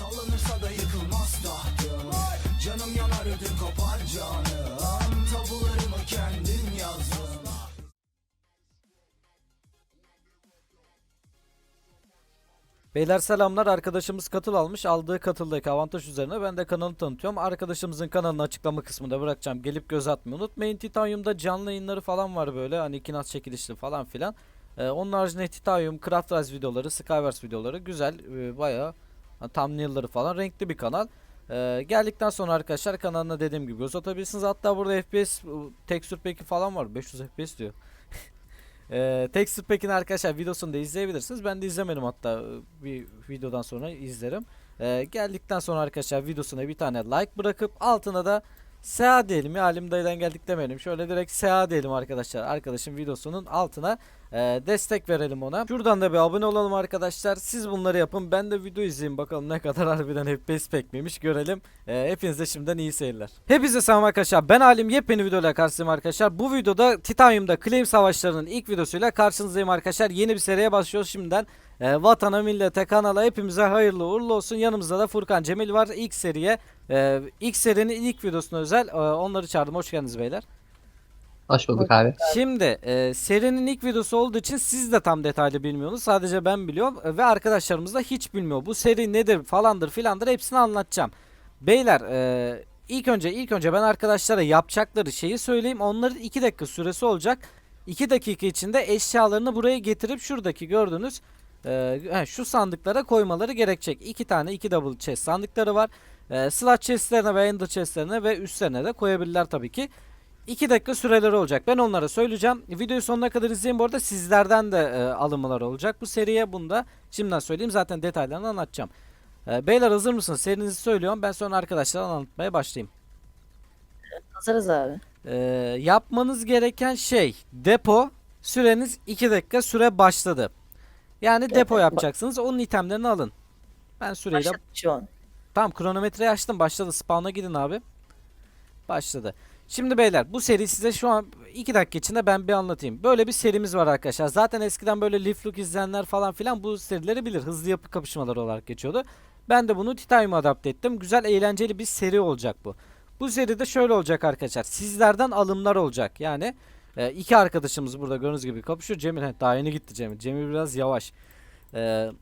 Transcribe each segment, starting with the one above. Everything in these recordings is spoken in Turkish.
Sallanırsa da yıkılmaz tahtım Canım yanar ödüm kopar canım Tabularımı kendim yazdım Beyler selamlar. Arkadaşımız katıl almış. Aldığı katıldaki avantaj üzerine ben de kanalı tanıtıyorum. Arkadaşımızın kanalını açıklama kısmında bırakacağım. Gelip göz atmayı unutmayın. Titanium'da canlı yayınları falan var böyle. Hani kinaz çekilişli falan filan. Ee, onun haricinde Titanium, Craft Rise videoları, Skywars videoları güzel. Ee, bayağı hani thumbnail'ları falan renkli bir kanal. Ee, geldikten sonra arkadaşlar kanalına dediğim gibi göz atabilirsiniz. Hatta burada FPS, tekstür peki falan var. 500 FPS diyor. Ee, Texture Pack'in arkadaşlar videosunu da izleyebilirsiniz. Ben de izlemedim hatta e, bir videodan sonra izlerim. Ee, geldikten sonra arkadaşlar videosuna bir tane like bırakıp altına da SEA diyelim ya Halim dayıdan geldik demeyelim. Şöyle direkt SEA diyelim arkadaşlar. Arkadaşın videosunun altına e, destek verelim ona. Şuradan da bir abone olalım arkadaşlar. Siz bunları yapın. Ben de video izleyeyim bakalım ne kadar harbiden FPS pek miymiş görelim. E, hepinize şimdiden iyi seyirler. Hepinize selam arkadaşlar. Ben Halim yepyeni videoyla karşınızdayım arkadaşlar. Bu videoda Titanium'da Claim Savaşları'nın ilk videosuyla karşınızdayım arkadaşlar. Yeni bir seriye başlıyoruz şimdiden. E, vatana, millete, kanala hepimize hayırlı uğurlu olsun. Yanımızda da Furkan Cemil var. İlk seriye, e, ilk serinin ilk videosuna özel e, onları çağırdım. Hoş geldiniz beyler. Hoş bulduk abi. Şimdi e, serinin ilk videosu olduğu için siz de tam detaylı bilmiyorsunuz. Sadece ben biliyorum e, ve arkadaşlarımız da hiç bilmiyor. Bu seri nedir falandır filandır hepsini anlatacağım. Beyler e, ilk önce ilk önce ben arkadaşlara yapacakları şeyi söyleyeyim. Onların 2 dakika süresi olacak. 2 dakika içinde eşyalarını buraya getirip şuradaki gördüğünüz e, he, şu sandıklara koymaları gerekecek. 2 tane 2 double chest sandıkları var. E, slot chestlerine ve ender chestlerine ve üstlerine de koyabilirler tabii ki. 2 dakika süreleri olacak. Ben onlara söyleyeceğim. Videoyu sonuna kadar izleyin. Bu arada sizlerden de e, alımlar olacak bu seriye. Bunu da şimdiden söyleyeyim. Zaten detaylarını anlatacağım. E, beyler hazır mısınız? Serinizi söylüyorum. Ben sonra arkadaşlara anlatmaya başlayayım. Hazırız abi. E, yapmanız gereken şey depo. Süreniz 2 dakika süre başladı. Yani depo yapacaksınız. Onun itemlerini alın. Ben süreyi de şu an. Tamam kronometreyi açtım. Başladı. Spawn'a gidin abi. Başladı. Şimdi beyler bu seri size şu an 2 dakika içinde ben bir anlatayım. Böyle bir serimiz var arkadaşlar. Zaten eskiden böyle Leaf Look izleyenler falan filan bu serileri bilir. Hızlı yapı kapışmaları olarak geçiyordu. Ben de bunu Titanium'a adapte ettim. Güzel eğlenceli bir seri olacak bu. Bu seride şöyle olacak arkadaşlar. Sizlerden alımlar olacak. Yani e, iki arkadaşımız burada gördüğünüz gibi kapışıyor. Cemil he, daha yeni gitti Cemil. Cemil biraz yavaş. Eee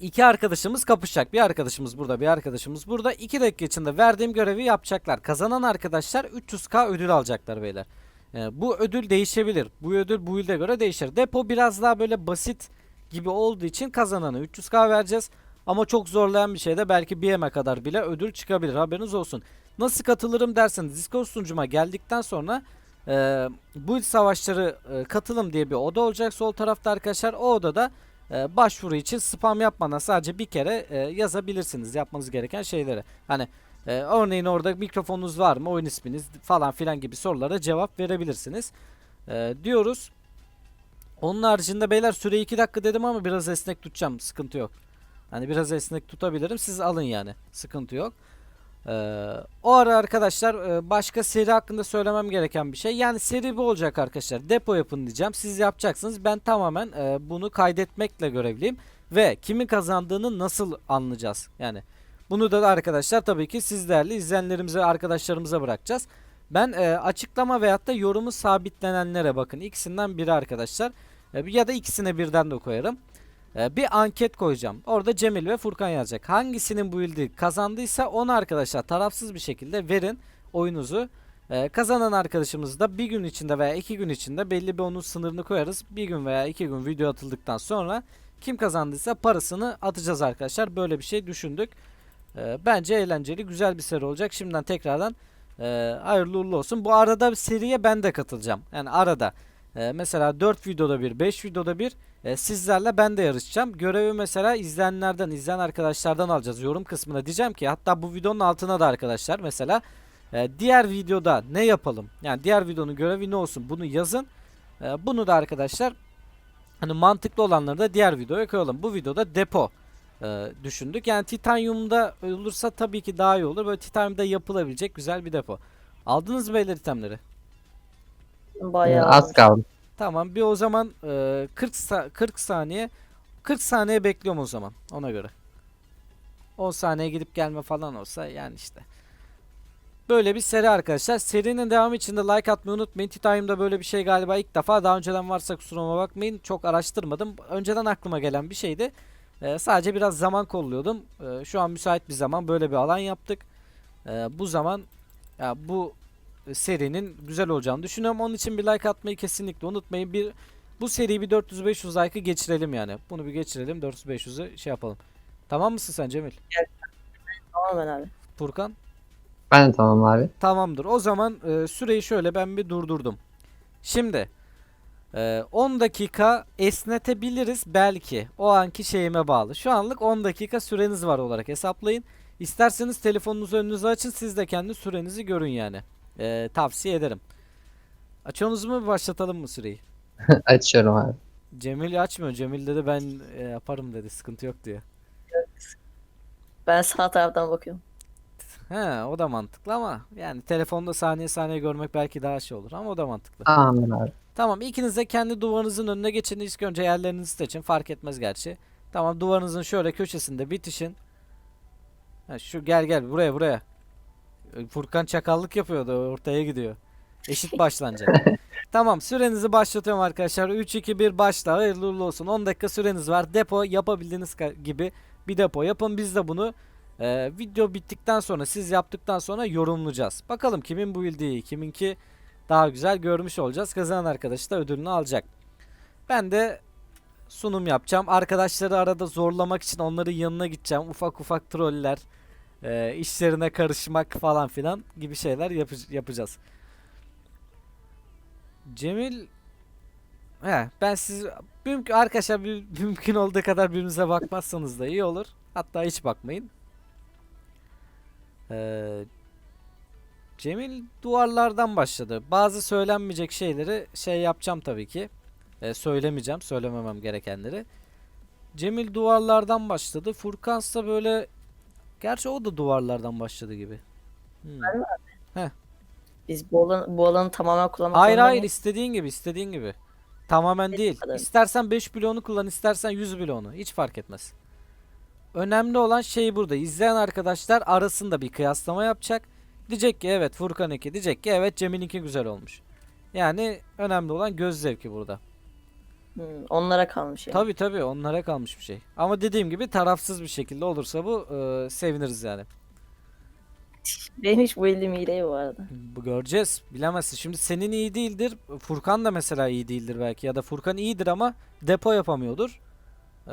İki arkadaşımız kapışacak. Bir arkadaşımız burada, bir arkadaşımız burada. 2 dakika içinde verdiğim görevi yapacaklar. Kazanan arkadaşlar 300k ödül alacaklar beyler. Ee, bu ödül değişebilir. Bu ödül bu yılda göre değişir. Depo biraz daha böyle basit gibi olduğu için kazananı 300k vereceğiz. Ama çok zorlayan bir şeyde belki bir yeme kadar bile ödül çıkabilir. Haberiniz olsun. Nasıl katılırım derseniz Discord sunucuma geldikten sonra e, bu savaşları e, katılım diye bir oda olacak sol tarafta arkadaşlar. O odada e, başvuru için spam yapmadan sadece bir kere e, yazabilirsiniz yapmanız gereken şeyleri. Hani e, örneğin orada mikrofonunuz var mı, oyun isminiz falan filan gibi sorulara cevap verebilirsiniz. E, diyoruz. Onun haricinde beyler süre 2 dakika dedim ama biraz esnek tutacağım. Sıkıntı yok. Hani biraz esnek tutabilirim. Siz alın yani. Sıkıntı yok. Ee, o ara arkadaşlar e, başka seri hakkında söylemem gereken bir şey. Yani seri bu olacak arkadaşlar. Depo yapın diyeceğim. Siz yapacaksınız. Ben tamamen e, bunu kaydetmekle görevliyim. Ve kimin kazandığını nasıl anlayacağız? Yani bunu da arkadaşlar tabii ki siz değerli izleyenlerimize, arkadaşlarımıza bırakacağız. Ben e, açıklama veyahut da yorumu sabitlenenlere bakın. İkisinden biri arkadaşlar. E, ya da ikisine birden de koyarım. Ee, bir anket koyacağım. Orada Cemil ve Furkan yazacak. Hangisinin bu ildi kazandıysa onu arkadaşlar tarafsız bir şekilde verin oyunuzu. Ee, kazanan arkadaşımız da bir gün içinde veya iki gün içinde belli bir onun sınırını koyarız. Bir gün veya iki gün video atıldıktan sonra kim kazandıysa parasını atacağız arkadaşlar. Böyle bir şey düşündük. Ee, bence eğlenceli güzel bir seri olacak. Şimdiden tekrardan e, hayırlı uğurlu olsun. Bu arada seriye ben de katılacağım. Yani arada. E, mesela 4 videoda bir, 5 videoda bir e, sizlerle ben de yarışacağım. Görevi mesela izleyenlerden, izleyen arkadaşlardan alacağız. Yorum kısmına diyeceğim ki hatta bu videonun altına da arkadaşlar mesela e, diğer videoda ne yapalım? Yani diğer videonun görevi ne olsun? Bunu yazın. E, bunu da arkadaşlar hani mantıklı olanları da diğer videoya koyalım. Bu videoda depo e, düşündük. Yani titanyumda olursa tabii ki daha iyi olur. Böyle titanyumda yapılabilecek güzel bir depo. Aldınız mı beyler itemleri? Bayağı. Az kaldı. Tamam bir o zaman e, 40 sa- 40 saniye 40 saniye bekliyorum o zaman ona göre. 10 saniye gidip gelme falan olsa yani işte. Böyle bir seri arkadaşlar. Serinin devamı için de like atmayı unutmayın. Titanium'da böyle bir şey galiba ilk defa. Daha önceden varsa kusuruma bakmayın. Çok araştırmadım. Önceden aklıma gelen bir şeydi. Ee, sadece biraz zaman kolluyordum. Ee, şu an müsait bir zaman böyle bir alan yaptık. Ee, bu zaman ya bu serinin güzel olacağını düşünüyorum. Onun için bir like atmayı kesinlikle unutmayın. Bir bu seriyi bir 400-500 like'ı geçirelim yani. Bunu bir geçirelim. 400-500'ü şey yapalım. Tamam mısın sen Cemil? Tamamen abi. Furkan? Ben de tamam abi. Tamamdır. O zaman e, süreyi şöyle ben bir durdurdum. Şimdi e, 10 dakika esnetebiliriz belki. O anki şeyime bağlı. Şu anlık 10 dakika süreniz var olarak hesaplayın. İsterseniz telefonunuzu önünüze açın. Siz de kendi sürenizi görün yani. E, tavsiye ederim. Açıyorsunuz mu başlatalım mı süreyi? Açıyorum abi. Cemil açmıyor. Cemil dedi ben e, yaparım dedi. Sıkıntı yok diyor. Ben sağ taraftan bakıyorum. He o da mantıklı ama yani telefonda saniye saniye görmek belki daha şey olur ama o da mantıklı. Tamamdır abi. Tamam ikiniz de kendi duvarınızın önüne geçin. İlk önce yerlerinizi seçin. Fark etmez gerçi. Tamam duvarınızın şöyle köşesinde bitişin. Ha, şu gel gel buraya buraya. E, Furkan çakallık yapıyordu ortaya gidiyor. Eşit başlanacak. tamam sürenizi başlatıyorum arkadaşlar. 3 2 1 başla. Hayırlı uğurlu olsun. 10 dakika süreniz var. Depo yapabildiğiniz gibi bir depo yapın. Biz de bunu e, video bittikten sonra siz yaptıktan sonra yorumlayacağız. Bakalım kimin bu bildiği, kiminki daha güzel görmüş olacağız. Kazanan arkadaş da ödülünü alacak. Ben de sunum yapacağım. Arkadaşları arada zorlamak için onların yanına gideceğim. Ufak ufak troller, e, işlerine karışmak falan filan gibi şeyler yapı- yapacağız. Cemil He, ben siz mümkün arkadaşlar bir- mümkün olduğu kadar birbirinize bakmazsanız da iyi olur. Hatta hiç bakmayın. Ee, Cemil duvarlardan başladı. Bazı söylenmeyecek şeyleri şey yapacağım tabii ki. Ee, söylemeyeceğim, söylememem gerekenleri. Cemil duvarlardan başladı. Furkansa böyle Gerçi o da duvarlardan başladı gibi. Hmm. Biz bu alanı, bu alanı tamamen kullanmak Hayır hayır mıyız? istediğin gibi istediğin gibi. Tamamen Benim değil. kadar. İstersen 5 bloğunu kullan istersen 100 bloğunu. Hiç fark etmez. Önemli olan şey burada. İzleyen arkadaşlar arasında bir kıyaslama yapacak. Diyecek ki evet Furkan 2 diyecek ki evet Cemil 2 güzel olmuş. Yani önemli olan göz zevki burada. Hmm, onlara kalmış yani. Tabi tabi onlara kalmış bir şey. Ama dediğim gibi tarafsız bir şekilde olursa bu e, seviniriz yani. Benim hiç bu elim iyi değil bu arada. Bu göreceğiz. Bilemezsin. Şimdi senin iyi değildir. Furkan da mesela iyi değildir belki. Ya da Furkan iyidir ama depo yapamıyordur. Ee,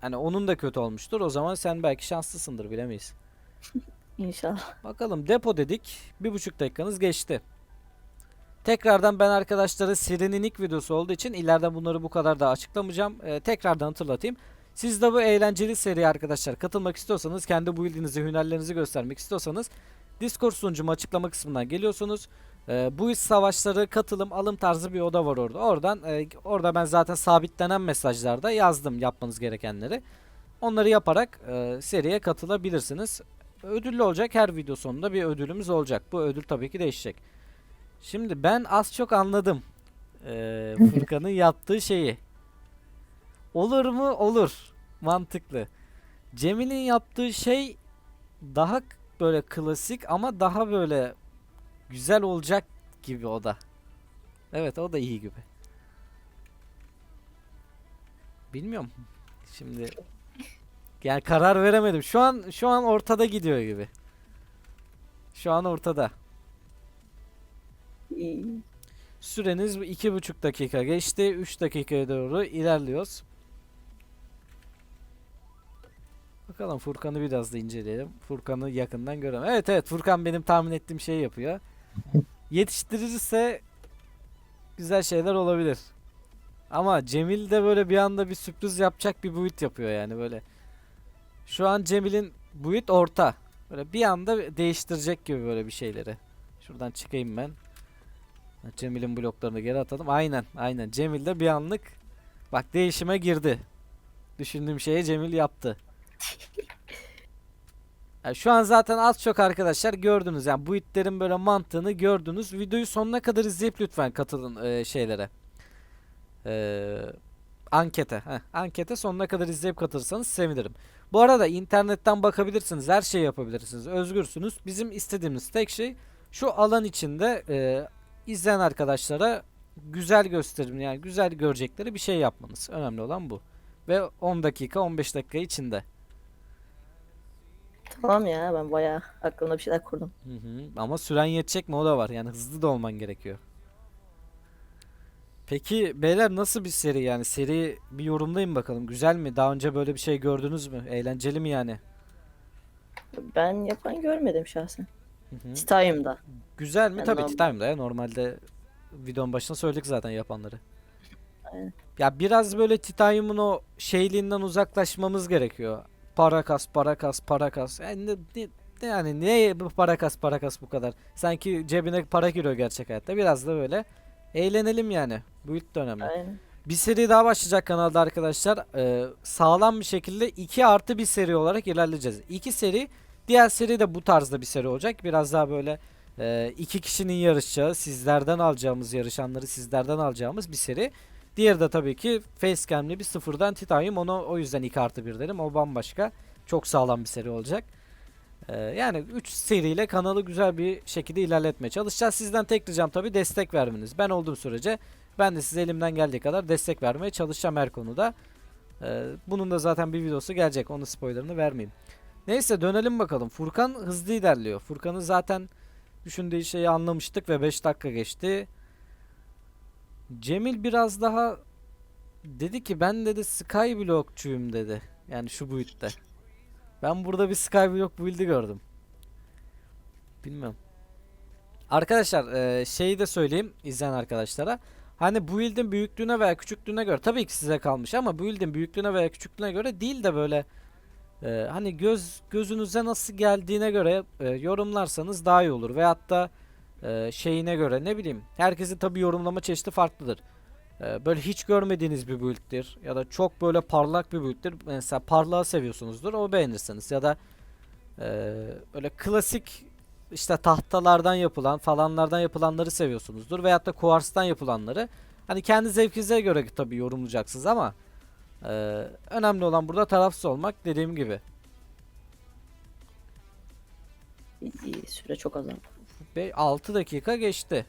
hani onun da kötü olmuştur. O zaman sen belki şanslısındır. Bilemeyiz. İnşallah. Bakalım depo dedik. Bir buçuk dakikanız geçti. Tekrardan ben arkadaşlara serinin ilk videosu olduğu için ileride bunları bu kadar da açıklamayacağım. Ee, tekrardan hatırlatayım. Siz de bu eğlenceli seriye arkadaşlar katılmak istiyorsanız, kendi build'inizi, hünerlerinizi göstermek istiyorsanız Discord sunucumu açıklama kısmından geliyorsunuz. Ee, bu iş savaşları, katılım, alım tarzı bir oda var orada. Oradan e, orada ben zaten sabitlenen mesajlarda yazdım yapmanız gerekenleri. Onları yaparak e, seriye katılabilirsiniz. Ödüllü olacak. Her video sonunda bir ödülümüz olacak. Bu ödül tabii ki değişecek. Şimdi ben az çok anladım. Ee, Furkan'ın yaptığı şeyi. Olur mu? Olur. Mantıklı. Cemil'in yaptığı şey daha böyle klasik ama daha böyle güzel olacak gibi o da. Evet o da iyi gibi. Bilmiyorum. Şimdi yani karar veremedim. Şu an şu an ortada gidiyor gibi. Şu an ortada. Süreniz iki buçuk dakika geçti. 3 dakikaya doğru ilerliyoruz. Bakalım Furkan'ı biraz da inceleyelim. Furkan'ı yakından görelim. Evet evet Furkan benim tahmin ettiğim şeyi yapıyor. Yetiştirirse güzel şeyler olabilir. Ama Cemil de böyle bir anda bir sürpriz yapacak bir build yapıyor yani böyle. Şu an Cemil'in build orta. Böyle bir anda değiştirecek gibi böyle bir şeyleri. Şuradan çıkayım ben. Cemil'in bloklarını geri atalım. Aynen, aynen. Cemil de bir anlık bak değişime girdi. Düşündüğüm şeyi Cemil yaptı. Ya şu an zaten az çok arkadaşlar gördünüz. Yani bu itlerin böyle mantığını gördünüz. Videoyu sonuna kadar izleyip lütfen katılın e, şeylere. Eee ankete. Heh, ankete sonuna kadar izleyip katılırsanız sevinirim. Bu arada internetten bakabilirsiniz. Her şeyi yapabilirsiniz. Özgürsünüz. Bizim istediğimiz tek şey şu alan içinde e, izleyen arkadaşlara güzel gösterim yani güzel görecekleri bir şey yapmanız. Önemli olan bu. Ve 10 dakika 15 dakika içinde. Tamam ya ben bayağı aklımda bir şeyler kurdum. Hı hı. Ama süren yetecek mi o da var. Yani hızlı da olman gerekiyor. Peki beyler nasıl bir seri yani? Seri bir yorumlayın bakalım. Güzel mi? Daha önce böyle bir şey gördünüz mü? Eğlenceli mi yani? Ben yapan görmedim şahsen. Hı. Titanium'da. Güzel mi? Ben Tabii normal- Time'da ya. Normalde videonun başına söyledik zaten yapanları. Aynen. Ya biraz böyle Titanium'un o şeyliğinden uzaklaşmamız gerekiyor. Para kas, para kas, para kas. Yani, ne, ne- ne- yani niye bu para kas, para kas bu kadar? Sanki cebine para giriyor gerçek hayatta. Biraz da böyle eğlenelim yani. Bu ilk de önemli. Aynen. Bir seri daha başlayacak kanalda arkadaşlar. Ee, sağlam bir şekilde 2 artı bir seri olarak ilerleyeceğiz. 2 seri, diğer seri de bu tarzda bir seri olacak. Biraz daha böyle e, iki kişinin yarışacağı, sizlerden alacağımız yarışanları sizlerden alacağımız bir seri. Diğeri de tabii ki facecam'li bir sıfırdan Titanium. Onu o yüzden 2 artı 1 dedim. O bambaşka. Çok sağlam bir seri olacak. Ee, yani 3 seriyle kanalı güzel bir şekilde ilerletmeye çalışacağız. Sizden tek ricam tabii destek vermeniz. Ben olduğum sürece ben de size elimden geldiği kadar destek vermeye çalışacağım her konuda. Ee, bunun da zaten bir videosu gelecek. Onun spoilerını vermeyeyim. Neyse dönelim bakalım. Furkan hızlı ilerliyor. Furkan'ı zaten düşündüğü şeyi anlamıştık ve 5 dakika geçti. Cemil biraz daha dedi ki ben dedi Skyblock'çuyum dedi. Yani şu boyutta. Ben burada bir Skyblock build'i gördüm. Bilmiyorum. Arkadaşlar e, şeyi de söyleyeyim izleyen arkadaşlara. Hani build'in büyüklüğüne veya küçüklüğüne göre tabii ki size kalmış ama build'in büyüklüğüne veya küçüklüğüne göre değil de böyle e, hani göz gözünüze nasıl geldiğine göre e, yorumlarsanız daha iyi olur. Veyahut da e, şeyine göre ne bileyim herkesin tabii yorumlama çeşidi farklıdır. E, böyle hiç görmediğiniz bir build'dir ya da çok böyle parlak bir build'dir. Mesela parlağı seviyorsunuzdur o beğenirsiniz ya da e, böyle klasik işte tahtalardan yapılan falanlardan yapılanları seviyorsunuzdur veyahut da kuarstan yapılanları. Hani kendi zevkinize göre tabii yorumlayacaksınız ama e, önemli olan burada tarafsız olmak dediğim gibi. Süre çok azaldı. Ve 6 dakika geçti.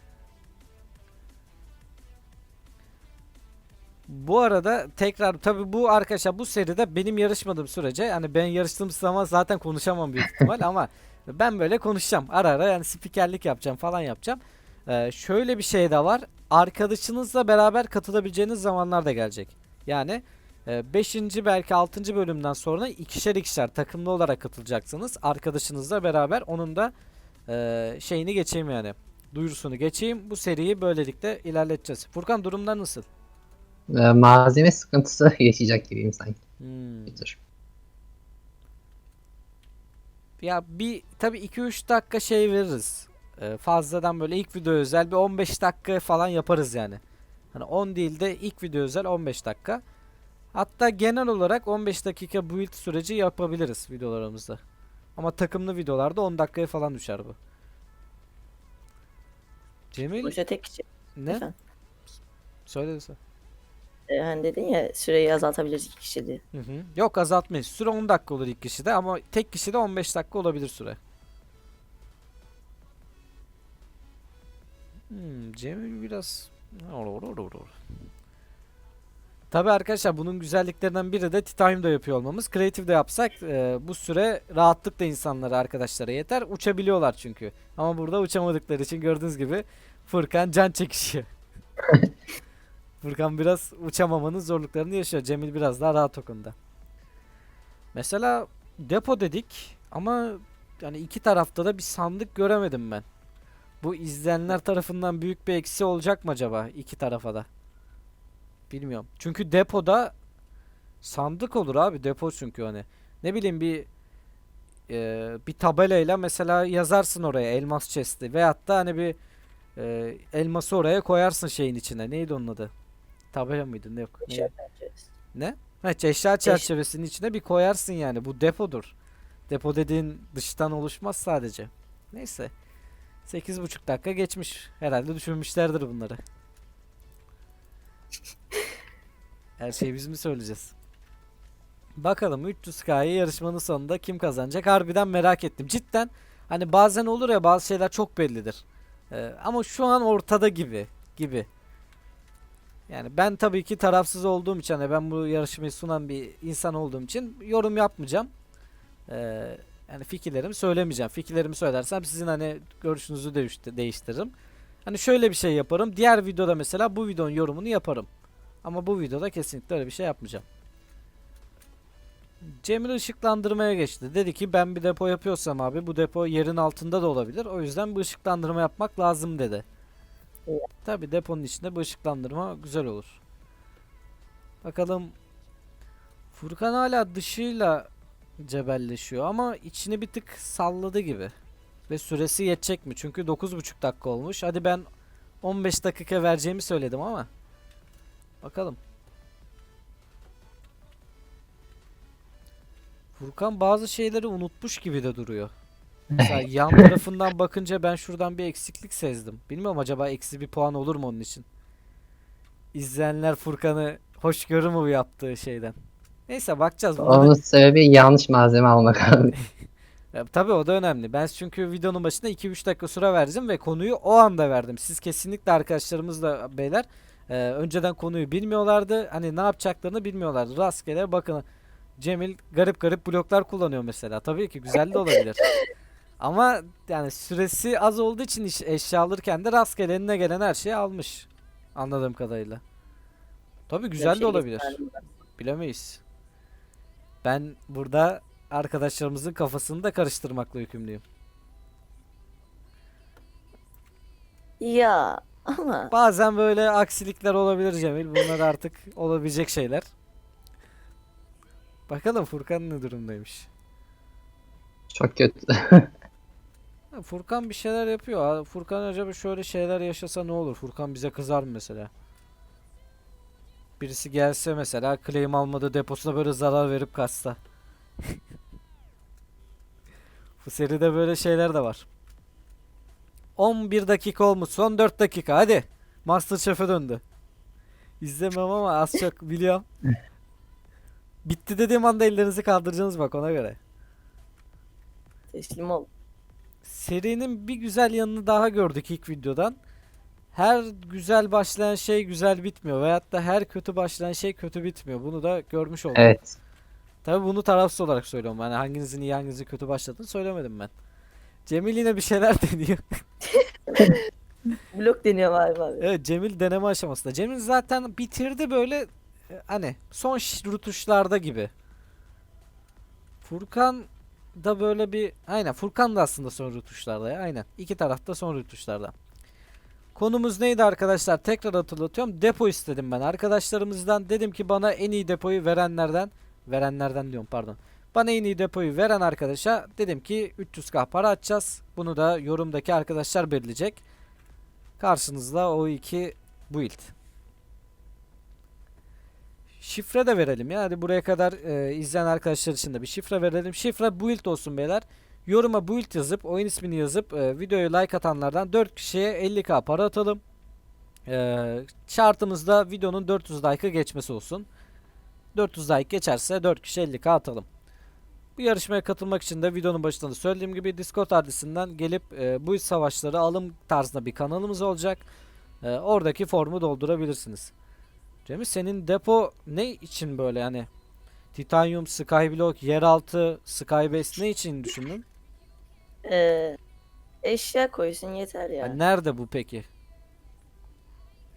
Bu arada tekrar tabii bu arkadaşlar bu seride benim yarışmadığım sürece hani ben yarıştığım zaman zaten konuşamam büyük ihtimal ama ben böyle konuşacağım. Ara ara yani spikerlik yapacağım falan yapacağım. Ee, şöyle bir şey de var. Arkadaşınızla beraber katılabileceğiniz zamanlar da gelecek. Yani 5. belki 6. bölümden sonra ikişer ikişer takımlı olarak katılacaksınız. Arkadaşınızla beraber onun da e, şeyini geçeyim yani. Duyurusunu geçeyim. Bu seriyi böylelikle ilerleteceğiz. Furkan durumlar nasıl? Ee, malzeme sıkıntısı yaşayacak gibiyim sanki. Hmm. Bir tür. Ya bir tabi 2-3 dakika şey veririz. Ee, fazladan böyle ilk video özel bir 15 dakika falan yaparız yani. Hani 10 değil de ilk video özel 15 dakika. Hatta genel olarak 15 dakika build süreci yapabiliriz videolarımızda. Ama takımlı videolarda 10 dakikaya falan düşer bu. Cemil Sonuçta tek kişi. ne? Efendim? Söyle söyle. Ee, hani dedin ya süreyi azaltabiliriz iki kişi diye. Hı hı. Yok azaltmayız. Süre 10 dakika olur ilk kişide ama tek kişide 15 dakika olabilir süre. Hmm, Cemil biraz Tabi arkadaşlar bunun güzelliklerinden biri de Titanium'da yapıyor olmamız. Creative'de yapsak e, bu süre rahatlıkla insanlara arkadaşlara yeter. Uçabiliyorlar çünkü. Ama burada uçamadıkları için gördüğünüz gibi Furkan can çekişiyor. Furkan biraz uçamamanın zorluklarını yaşıyor. Cemil biraz daha rahat o konuda. Mesela depo dedik ama yani iki tarafta da bir sandık göremedim ben. Bu izleyenler tarafından büyük bir eksi olacak mı acaba iki tarafa da? Bilmiyorum. Çünkü depoda sandık olur abi depo çünkü hani. Ne bileyim bir e, bir tabelayla mesela yazarsın oraya elmas chest'i veyahut da hani bir e, elması oraya koyarsın şeyin içine. Neydi onun adı? Tabela mıydı? Ne yok. Eşya. Ne? Evet eşya çerçevesinin içine bir koyarsın yani. Bu depodur. Depo dediğin dıştan oluşmaz sadece. Neyse. 8,5 dakika geçmiş. Herhalde düşünmüşlerdir bunları. Her şeyi biz mi söyleyeceğiz? Bakalım 300K'yı yarışmanın sonunda kim kazanacak? Harbiden merak ettim. Cidden hani bazen olur ya bazı şeyler çok bellidir. Ee, ama şu an ortada gibi gibi. Yani ben tabii ki tarafsız olduğum için hani ben bu yarışmayı sunan bir insan olduğum için yorum yapmayacağım. Ee, yani fikirlerimi söylemeyeceğim. Fikirlerimi söylersem sizin hani görüşünüzü değişti- değiştiririm. Hani şöyle bir şey yaparım. Diğer videoda mesela bu videonun yorumunu yaparım. Ama bu videoda kesinlikle öyle bir şey yapmayacağım. Cemil ışıklandırmaya geçti. Dedi ki ben bir depo yapıyorsam abi bu depo yerin altında da olabilir. O yüzden bu ışıklandırma yapmak lazım dedi. Tabi deponun içinde bu ışıklandırma güzel olur. Bakalım Furkan hala dışıyla cebelleşiyor ama içini bir tık salladı gibi. Ve süresi yetecek mi? Çünkü 9,5 dakika olmuş. Hadi ben 15 dakika vereceğimi söyledim ama. Bakalım. Furkan bazı şeyleri unutmuş gibi de duruyor. Mesela yan tarafından bakınca ben şuradan bir eksiklik sezdim. Bilmiyorum acaba eksi bir puan olur mu onun için? İzleyenler Furkan'ı hoş görür mü yaptığı şeyden? Neyse bakacağız. Da- Onun sebebi yanlış malzeme almak abi. Tabii o da önemli. Ben çünkü videonun başında 2-3 dakika süre verdim ve konuyu o anda verdim. Siz kesinlikle arkadaşlarımızla beyler e, önceden konuyu bilmiyorlardı. Hani ne yapacaklarını bilmiyorlardı. Rastgele bakın Cemil garip garip bloklar kullanıyor mesela. Tabii ki güzel de olabilir. Ama yani süresi az olduğu için iş, eşya alırken de rastgele eline gelen her şeyi almış. Anladığım kadarıyla. Tabii güzel de şey olabilir. Bilemeyiz. Ben burada arkadaşlarımızın kafasını da karıştırmakla yükümlüyüm. Ya ama Bazen böyle aksilikler olabilir Cemil. Bunlar artık olabilecek şeyler. Bakalım Furkan ne durumdaymış. Çok kötü. Ha, Furkan bir şeyler yapıyor. Ha, Furkan acaba şöyle şeyler yaşasa ne olur? Furkan bize kızar mı mesela? Birisi gelse mesela claim almadığı deposuna böyle zarar verip kaçsa. Bu seride böyle şeyler de var. 11 dakika olmuş. Son 4 dakika. Hadi. Masterchef'e döndü. İzlemem ama az çok biliyorum. Bitti dediğim anda ellerinizi kaldıracaksınız bak ona göre. teslim ol. serinin bir güzel yanını daha gördük ilk videodan. Her güzel başlayan şey güzel bitmiyor veyahut da her kötü başlayan şey kötü bitmiyor. Bunu da görmüş olduk. evet. Tabii bunu tarafsız olarak söylüyorum. Yani hanginizin iyi hanginizin kötü başladığını söylemedim ben. Cemil yine bir şeyler deniyor. Blok deniyorum abi abi. evet Cemil deneme aşamasında. Cemil zaten bitirdi böyle e, hani son rutuşlarda gibi. Furkan da böyle bir aynen Furkan da aslında son rutuşlarda ya aynen. İki tarafta son rutuşlarda. Konumuz neydi arkadaşlar? Tekrar hatırlatıyorum. Depo istedim ben arkadaşlarımızdan. Dedim ki bana en iyi depoyu verenlerden verenlerden diyorum pardon. Bana en iyi depoyu veren arkadaşa dedim ki 300k para atacağız. Bunu da yorumdaki arkadaşlar belirleyecek. Karşınızda o iki build. Şifre de verelim ya. Hadi buraya kadar e, izleyen arkadaşlar için de bir şifre verelim. Şifre build olsun beyler. Yoruma build yazıp, oyun ismini yazıp e, videoya like atanlardan 4 kişiye 50k para atalım. E, şartımız da videonun 400 like'ı geçmesi olsun. 400 like geçerse 4 kişi 50k atalım. Bu yarışmaya katılmak için de videonun başında da söylediğim gibi Discord adresinden gelip e, bu savaşları alım tarzında bir kanalımız olacak. E, oradaki formu doldurabilirsiniz. Cemil senin depo ne için böyle yani? Titanium, Skyblock, yeraltı, Skybase ne için düşündün? Ee, eşya koysun yeter ya. Yani nerede bu peki?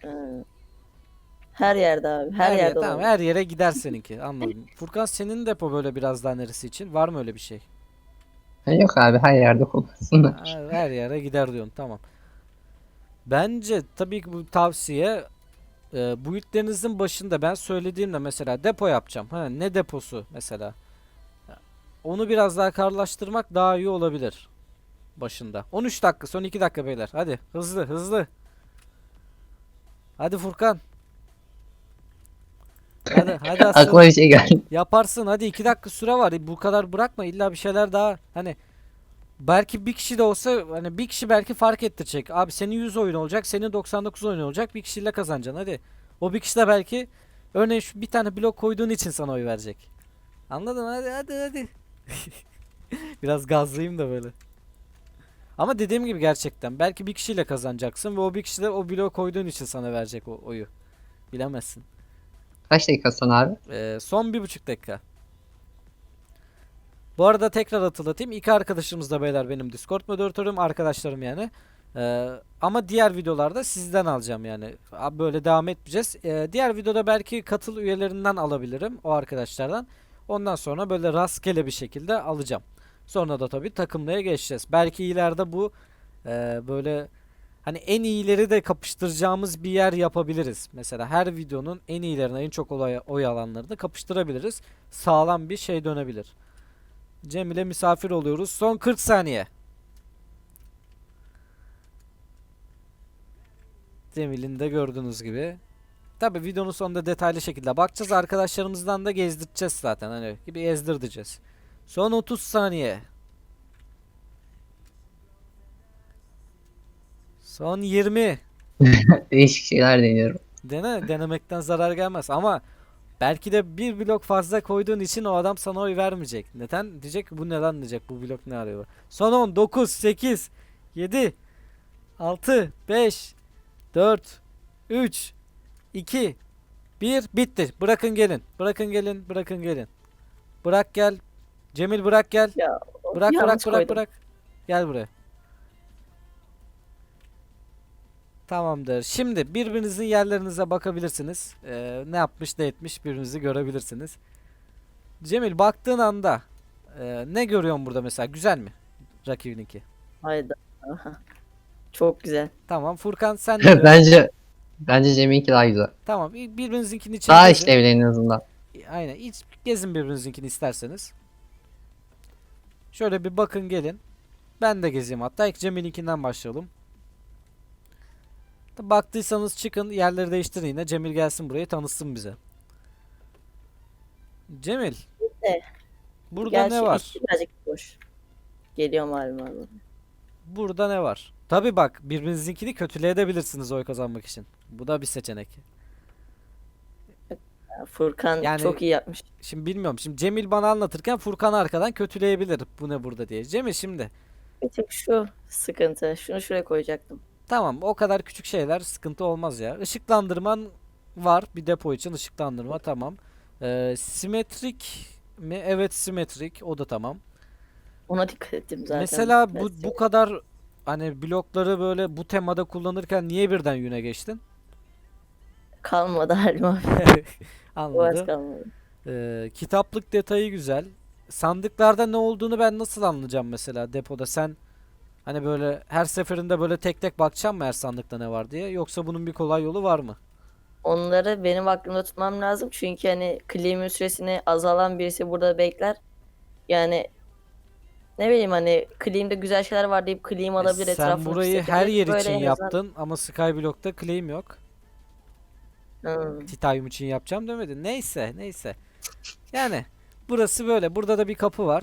Ee, her yerde abi. Her, yer- yerde tamam, olabilir. her yere gider seninki. Anladım. Furkan senin depo böyle biraz daha neresi için? Var mı öyle bir şey? Yok abi her yerde kullansınlar. Ha, her yere gider diyorsun. Tamam. Bence tabii ki bu tavsiye e, build'lerinizin başında ben söylediğimde mesela depo yapacağım. Ha, ne deposu mesela? Onu biraz daha karlaştırmak daha iyi olabilir başında. 13 dakika, son 2 dakika beyler. Hadi hızlı hızlı. Hadi Furkan. Hadi hadi aslanım. Aklıma bir şey geldi. Yaparsın hadi 2 dakika süre var. Bu kadar bırakma illa bir şeyler daha hani belki bir kişi de olsa hani bir kişi belki fark ettirecek. Abi senin 100 oyun olacak, senin 99 oyun olacak. Bir kişiyle kazanacaksın hadi. O bir kişi de belki örneğin şu bir tane blok koyduğun için sana oy verecek. Anladın mı? Hadi hadi hadi. Biraz gazlayayım da böyle. Ama dediğim gibi gerçekten belki bir kişiyle kazanacaksın ve o bir kişi de o bloğu koyduğun için sana verecek o oyu. Bilemezsin. Kaç dakika sonra abi? Ee, son bir buçuk dakika. Bu arada tekrar hatırlatayım. İki arkadaşımız da beyler benim Discord moderatörüm. Arkadaşlarım yani. Ee, ama diğer videolarda sizden alacağım yani. Böyle devam etmeyeceğiz. Ee, diğer videoda belki katıl üyelerinden alabilirim. O arkadaşlardan. Ondan sonra böyle rastgele bir şekilde alacağım. Sonra da tabii takımlaya geçeceğiz. Belki ileride bu e, böyle hani en iyileri de kapıştıracağımız bir yer yapabiliriz. Mesela her videonun en iyilerine en çok olay, oy alanlarını da kapıştırabiliriz. Sağlam bir şey dönebilir. Cem ile misafir oluyoruz. Son 40 saniye. Cemil'in de gördüğünüz gibi. Tabi videonun sonunda detaylı şekilde bakacağız. Arkadaşlarımızdan da gezdireceğiz zaten. Hani gibi gezdireceğiz. Son 30 saniye. Son 20. Değişik şeyler deniyorum. Dene, denemekten zarar gelmez ama belki de bir blok fazla koyduğun için o adam sana oy vermeyecek. Neden? Diyecek ki, bu ne lan diyecek bu blok ne arıyor? Son 10, 9, 8, 7, 6, 5, 4, 3, 2, 1 bitti. Bırakın gelin. Bırakın gelin. Bırakın gelin. Bırak gel. Cemil bırak gel. Ya, Bırak bırak bırak koydum. bırak. Gel buraya. Tamamdır. Şimdi birbirinizin yerlerinize bakabilirsiniz. Ee, ne yapmış ne etmiş birbirinizi görebilirsiniz. Cemil baktığın anda e, ne görüyorsun burada mesela? Güzel mi? Rakibininki. Hayda. Çok güzel. Tamam. Furkan sen ne bence bence Cem'inki daha güzel. Tamam. bir- Birbirinizinkini için Daha işlevli en azından. Aynen. Hiç gezin birbirinizinkini isterseniz. Şöyle bir bakın gelin. Ben de gezeyim hatta. İlk Cemil'inkinden başlayalım. Baktıysanız çıkın yerleri değiştirin yine. Cemil gelsin buraya tanışsın bize. Cemil. Ne? Burada Gerçi ne var? birazcık boş. Geliyorum abi abi. Burada ne var? Tabi bak birbirinizinkini kötüleyebilirsiniz oy kazanmak için. Bu da bir seçenek. Furkan Yani- çok iyi yapmış. Şimdi bilmiyorum. Şimdi Cemil bana anlatırken Furkan arkadan kötüleyebilir. Bu ne burada diye. Cemil şimdi. Bir tek şu sıkıntı. Şunu şuraya koyacaktım. Tamam o kadar küçük şeyler sıkıntı olmaz ya. Işıklandırman var bir depo için ışıklandırma tamam. Ee, simetrik mi? Evet simetrik o da tamam. Ona dikkat ettim zaten. Mesela bu bu kadar hani blokları böyle bu temada kullanırken niye birden yüne geçtin? Kalmadı halim abi. Anladım. kalmadı. Ee, kitaplık detayı güzel. Sandıklarda ne olduğunu ben nasıl anlayacağım mesela depoda sen hani böyle her seferinde böyle tek tek bakacağım mı her sandıkta ne var diye yoksa bunun bir kolay yolu var mı? Onları benim aklımda tutmam lazım. Çünkü hani claim'in süresini azalan birisi burada bekler. Yani ne bileyim hani claim'de güzel şeyler var deyip claim E, alabilir. Sen etrafını burayı pisletebilir. her yer Böyle için en azından- yaptın ama Skyblock'ta claim yok. Hı. Titanium için yapacağım demedin. Neyse neyse. Yani burası böyle. Burada da bir kapı var.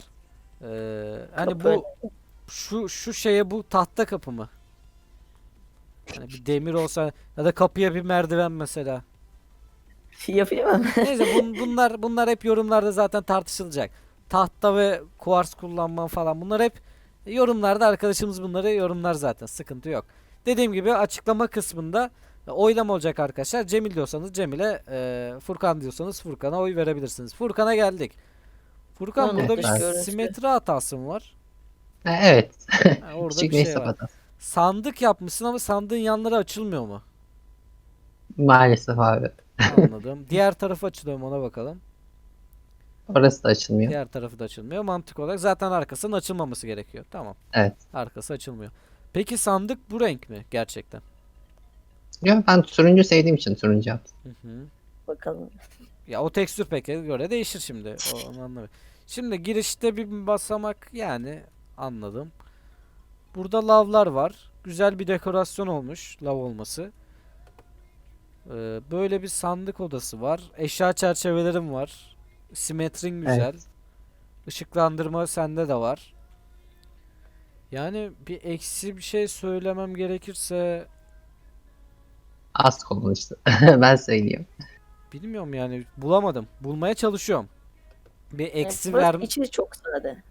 Ee, hani Kapı. bu şu şu şeye bu tahta kapı mı? Hani bir demir olsa ya da kapıya bir merdiven mesela. Yapayım mı? Neyse bun- bunlar bunlar hep yorumlarda zaten tartışılacak. Tahta ve kuvars kullanma falan bunlar hep yorumlarda arkadaşımız bunları yorumlar zaten. Sıkıntı yok. Dediğim gibi açıklama kısmında oylama olacak arkadaşlar. Cemil diyorsanız Cemil'e, e, Furkan diyorsanız Furkan'a oy verebilirsiniz. Furkan'a geldik. Furkan Tamam, burada bir simetri hatası mı var? Ha, evet. Ha, orada Küçük bir şey var. Sandık yapmışsın ama sandığın yanları açılmıyor mu? Maalesef abi. Anladım. Diğer tarafı açılıyor mu ona bakalım. Orası da açılmıyor. Diğer tarafı da açılmıyor. Mantık olarak zaten arkasının açılmaması gerekiyor. Tamam. Evet. Arkası açılmıyor. Peki sandık bu renk mi gerçekten? Yok ben turuncu sevdiğim için turuncu yaptım. Hı hı. Bakalım. Ya o tekstür peke göre değişir şimdi. O, onu anlamıyorum. Şimdi girişte bir basamak yani anladım. Burada lavlar var. Güzel bir dekorasyon olmuş lav olması. Ee, böyle bir sandık odası var. Eşya çerçevelerim var. Simetrin güzel. Işıklandırma sende de var. Yani bir eksi bir şey söylemem gerekirse Az kullanışlı. ben söyleyeyim. bilmiyorum yani bulamadım. Bulmaya çalışıyorum. bir eksi burası verme içi çok sade.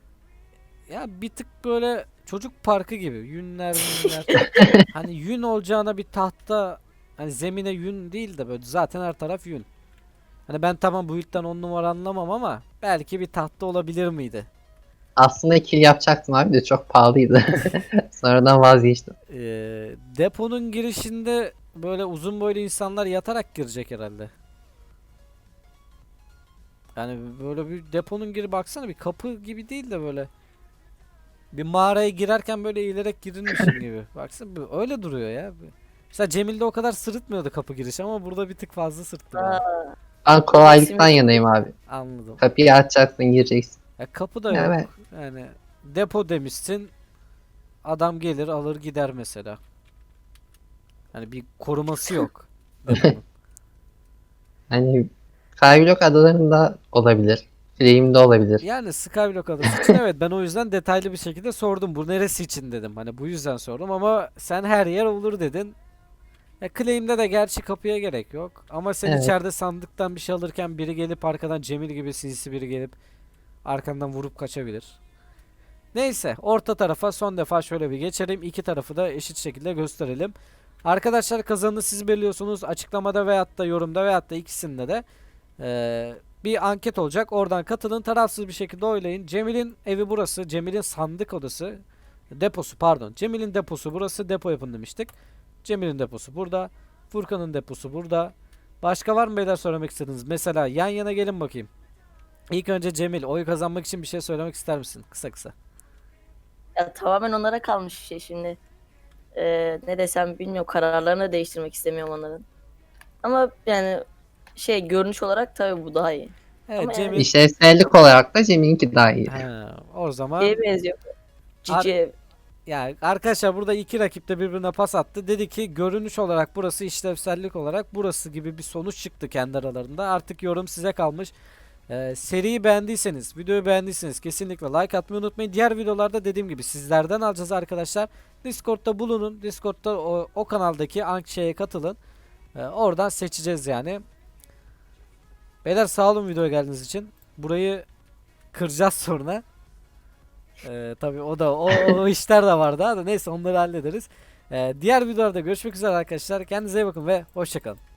Ya bir tık böyle çocuk parkı gibi yünler yünler hani yün olacağına bir tahta hani zemine yün değil de böyle zaten her taraf yün. Hani ben tamam bu ilkten on numara anlamam ama belki bir tahta olabilir miydi? Aslında ikili yapacaktım abi de çok pahalıydı. Sonradan vazgeçtim. Ee, deponun girişinde böyle uzun boylu insanlar yatarak girecek herhalde. Yani böyle bir deponun giri baksana bir kapı gibi değil de böyle bir mağaraya girerken böyle eğilerek girilmişim gibi. Baksana öyle duruyor ya. Mesela Cemil'de o kadar sırıtmıyordu kapı girişi ama burada bir tık fazla sırttı. Aa, Ben kolaylıktan Kesinlikle. yanayım abi. Anladım. Kapıyı açacaksın gireceksin. Ya kapı da yok. Evet. Yani depo demişsin. Adam gelir alır gider mesela. Hani bir koruması yok. Hani Skyblock adalarında olabilir. Flame'de olabilir. Yani Skyblock adası için evet ben o yüzden detaylı bir şekilde sordum. Bu neresi için dedim. Hani bu yüzden sordum ama sen her yer olur dedin. Ya claim'de de gerçi kapıya gerek yok. Ama sen Evet. içeride sandıktan bir şey alırken biri gelip arkadan Cemil gibi sinsi biri gelip arkandan vurup kaçabilir. Neyse orta tarafa son defa şöyle bir geçelim. İki tarafı da eşit şekilde gösterelim. Arkadaşlar kazanını siz belirliyorsunuz. Açıklamada veyahut da yorumda veyahut da ikisinde de eee, bir anket olacak. Oradan katılın. Tarafsız bir şekilde oylayın. Cemil'in evi burası. Cemil'in sandık odası. Deposu pardon. Cemil'in deposu burası. Depo yapın demiştik. Cemil'in deposu burada. Furkan'ın deposu burada. Başka var mı beyler söylemek istediğiniz? Mesela yan yana gelin bakayım. İlk önce Cemil oy kazanmak için bir şey söylemek ister misin? Kısa kısa. ya tamamen onlara kalmış şey şimdi. Ee, ne desem bilmiyorum kararlarını değiştirmek istemiyorum onların. Ama yani şey görünüş olarak tabii bu daha iyi. Evet Ama yani- Cemil. İşlevsellik olarak da Cemil'inki daha iyi. Ha, o zaman Şeye benziyor. Cici ev. yani arkadaşlar burada iki rakip de birbirine pas attı. Dedi ki görünüş olarak burası işlevsellik olarak burası gibi bir sonuç çıktı kendi aralarında. Artık yorum size kalmış. Ee, seriyi beğendiyseniz, videoyu beğendiyseniz kesinlikle like atmayı unutmayın. Diğer videolarda dediğim gibi sizlerden alacağız arkadaşlar. Discord'da bulunun. Discord'da o, o kanaldaki ank şeye katılın. Ee, oradan seçeceğiz yani. Beyler sağ olun videoya geldiğiniz için. Burayı kıracağız sonra. Ee, tabii o da o, o işler de var daha da neyse onları hallederiz. Ee, diğer videolarda görüşmek üzere arkadaşlar. Kendinize iyi bakın ve hoşçakalın.